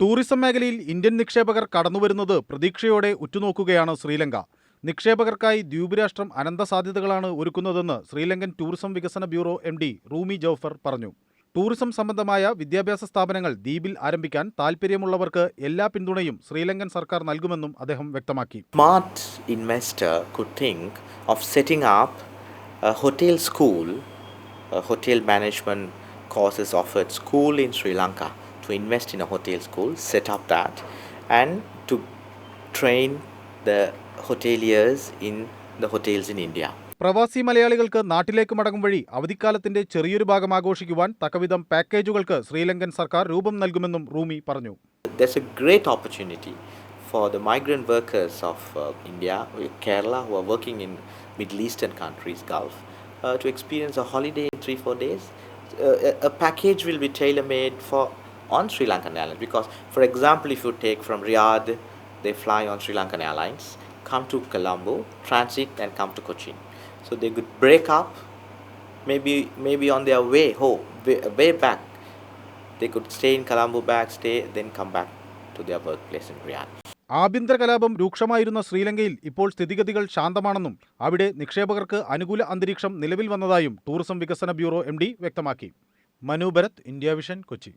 Tourism മേഖലയിൽ Indian നിക്ഷേപകർ കടന്നുവരുന്നത് പ്രതീക്ഷയോടെ ഉറ്റുനോക്കുകയാണ് ശ്രീലങ്ക. നിക്ഷേപകർക്കായി ദ്വീപ് രാഷ്ട്രം അനന്ത സാധ്യതകളാണ് ഒരുക്കുന്നതെന്ന് ശ്രീലങ്കൻ ടൂറിസം വികസന bureau M D Rumi Jofar പറഞ്ഞു. ടൂറിസം സംബന്ധമായ വിദ്യാഭ്യാസ സ്ഥാപനങ്ങൾ ദ്വീപിൽ ആരംഭിക്കാൻ താൽപ്പര്യമുള്ളവർക്ക് എല്ലാ പിന്തുണയും ശ്രീലങ്കൻ സർക്കാർ നൽകുമെന്നും അദ്ദേഹം വ്യക്തമാക്കി. Smart investor could think of setting up a hotel school, management offered school in Sri Lanka. To invest in a hotel school, set up that, and to train the hoteliers in the hotels in India. പ്രവാസി മലയാളികൾക്ക് നാട്ടിലേക്ക് മടങ്ങും വഴി അവധിക്കാലത്തിന്റെ ചെറിയൊരു ഭാഗം ആഘോഷിക്കുവാൻ തക്കവിധം പാക്കേജുകൾക്ക് ശ്രീലങ്കൻ സർക്കാർ രൂപം നൽകുമെന്നും റൂമി പറഞ്ഞു There's a great opportunity for the migrant workers of uh, India, uh, Kerala, who are working in Middle Eastern countries, Gulf, uh, to experience a holiday in three four days. Uh, a, a package will be tailor-made for on Sri Lankan Airlines because, for example, if you take from Riyadh, they fly on Sri Lankan Airlines, come to Colombo, transit, and come to Cochin. So they could break up, maybe maybe on their way home, way, way back, they could stay in Colombo back, stay, then come back to their workplace in Riyadh. ആഭ്യന്തര കലാപം രൂക്ഷമായിരുന്ന ശ്രീലങ്കയിൽ ഇപ്പോൾ സ്ഥിതിഗതികൾ ശാന്തമാണെന്നും അവിടെ നിക്ഷേപകർക്ക് അനുകൂല അന്തരീക്ഷം നിലവിൽ വന്നതായും ടൂറിസം വികസന ബ്യൂറോ എം വ്യക്തമാക്കി മനു ഭരത് ഇന്ത്യ വിഷൻ കൊച്ചി